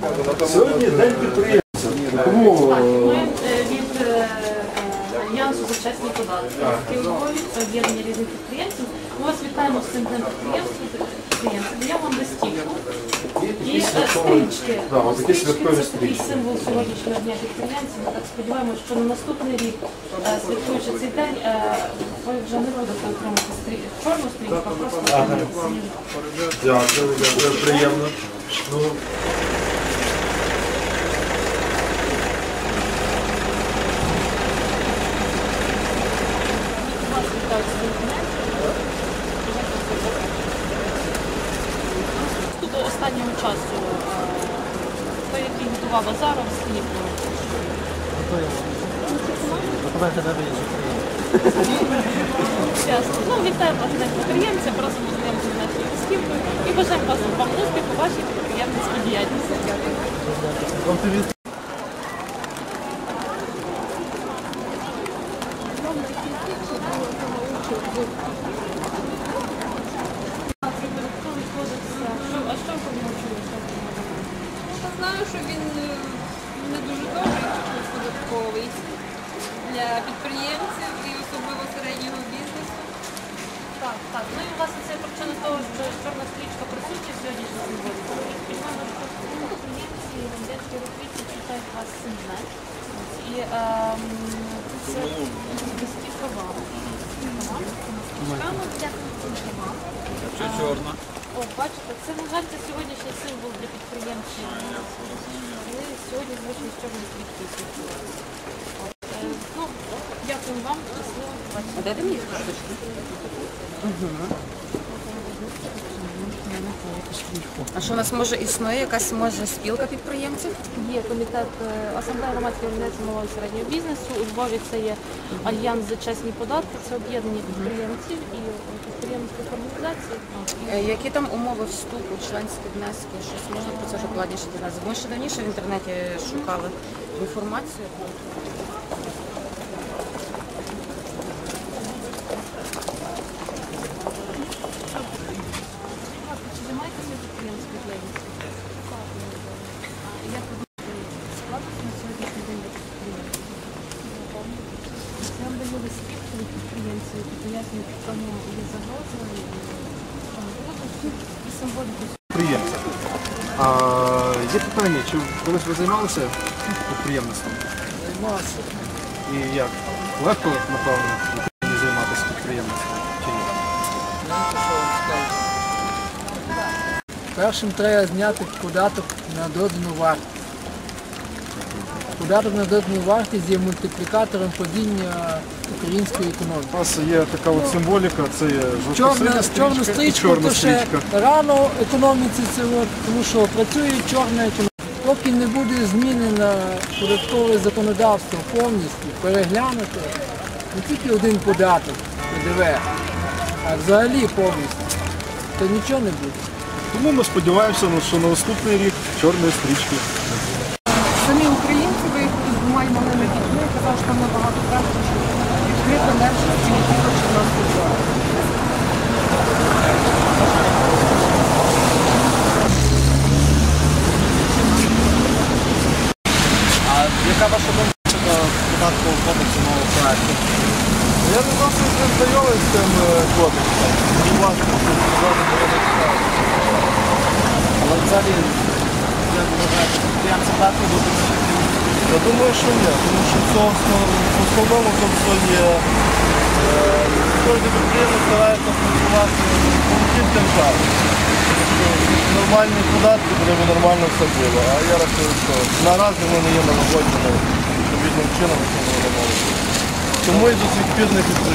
Сьогодні день підприємця. Кому е, Ми е, від е, Альянсу за чесні податки у об'єднання різних підприємців. Ми вас вітаємо з цим днем підприємців. підприємців. Я вам листівку і стрічки. Стрічки це такий символ сьогоднішнього дня підприємців. Ми так сподіваємося, що на наступний рік, святкуючи цей день, ви вже не будете отримати стрі- чорну стрічку, а просто. Дякую, дякую, приємно. Ну, Вас вітають з цим днем. Тут останнього часу е, той, який готував Азаров з. Ясно. Ну, вітаю вас на підприємця, просимо знайомити з нашою листівкою і бажаємо вас вам успіху у вашій підприємницькій діяльності. Податковий кодекс. Що- А що ви про нього чули? Що ви про нього думаєте? Знаю, що він е, не дуже добрий такий податковий для підприємців і особливо середнього бізнесу. Так, так. Ну і власне це причина того, що чорна стрічка присутня сьогодні на символіку. Ми сподіваємося, і вендецькі читають вас цим І ем, це. Дякую цим. Що чорна? О, бачите, це на жаль, це сьогоднішній символ для підприємців. Ми сьогодні звичайно з чорної стрічки. От, е, Ну, дякую вам. Щасливо. Бачите. Дайте мені карточку. А що у нас може існує якась може спілка підприємців? Є комітет е, асамблея громадської організації малого і середнього бізнесу. У Львові це є альянс за чесні податки, це об'єднання підприємців і е, підприємських організацій. Е, Які там умови вступу, членські внески, щось можна про це вже докладніше дізнатися? Ми ще давніше в інтернеті шукали інформацію. Чи займаєтеся підприємською діяльністю? А Як ви думаєте, складно на сьогоднішній день для підприємців? Я вам даю листівку які пояснюють, в чому є загроза, і в чому труднощі, і символіку підприємця. А є питання, чи колись ви займалися підприємництвом? Займався. І як? Легко, напевно, в Україні займатися підприємництвом? Чи ні? Першим треба зняти податок на додану вартість. Податок на додану вартість є мультиплікатором падіння української економіки. У нас є така от символіка, це є Чорна, жовто-синя стрічка чорна стрічка. рано економіці це от, тому що працює чорна економіка. Поки не буде змінено податкове законодавство повністю, переглянуто не тільки один податок ПДВ, а взагалі повністю, то нічого не буде. Тому ми сподіваємося, що на наступний рік чорної стрічки. Самі українці що там набагато краще, що відкрито які хочуть нас тут. Яка ваша думка щодо податкового кодексу нового проекту? Я не зовсім ним знайомий з цим е, кодексом. Що бо я не читав. Але взагалі, як ви вважаєте, підприємці варто бути Я думаю, що ні, тому що це основ- в основному там все є. е, Кожен підприємець старається працювати помогти державі. Нормальні податки, де би нормально все було. А я рахую, що наразі вони є налагоджені відповідним чином, що ми домовилися. Тому і до цих пір не думку.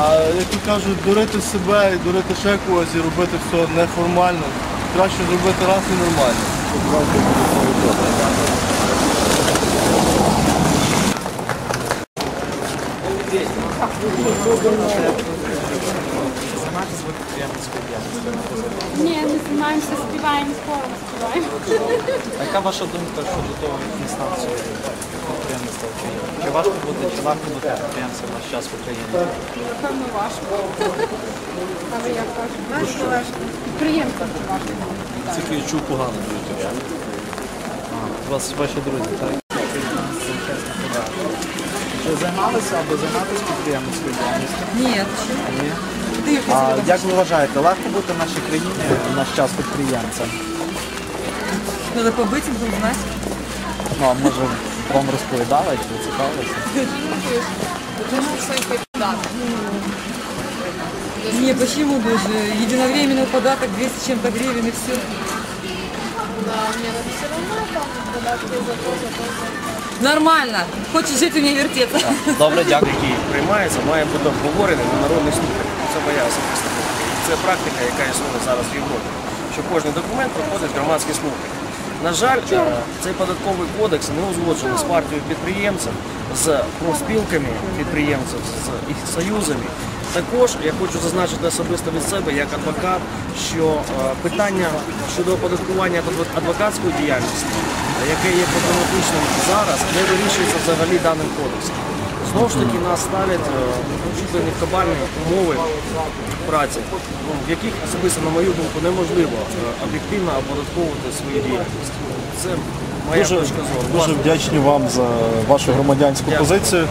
А як то кажуть, дурити себе і дурити ще когось і робити все неформально. Краще зробити раз і нормально. Щоб завжди буде своє добре. Займаєтесь ви підприємницькою діяльністю? Ні, не займаємося, співаємо, хором співаємо. А яка ваша думка щодо того, як не став сьогодні підприємництва? Чи Чи важко бути, чи легко бути підприємцем в наш час в Україні? Напевно, важко. А ви як кажете? Важко, важко. Підприємцям важко. Тільки я чув погано дуже. У вас ваші друзі, так? Чи займалися або займатися підприємницькою діяльністю? Ні. Ні. А як ви вважаєте, легко бути в нашій країні в наш час підприємцем? Треба побити, узнати. Ну, а може вам розповідали чи ви цікавилися? Не, почему даже? Единовременный податок 200 с чем-то гривен и все. Нормально. Хочешь жить, у меня. Добре, дякую. який приймається, має бути обговорений на народних слуханнях. Це моя особиста думка. І Це практика, яка існує зараз в Європі. Що кожен документ проходить громадські слухання. На жаль, е, цей податковий кодекс не узгоджений з партією підприємців, з профспілками підприємців, з їх союзами. Також я хочу зазначити особисто від себе як адвокат, що е, питання щодо оподаткування адвокатської діяльності, е, яке є проблематичним зараз, не вирішується взагалі даним кодексом. Знову ж таки нас ставлять е, чуть ли не в кабальні умови праці, в яких особисто, на мою думку, неможливо е, об'єктивно оподатковувати свою діяльність. Це моя Дуже, точка зору. дуже вдячні вам за вашу громадянську Дякую. позицію.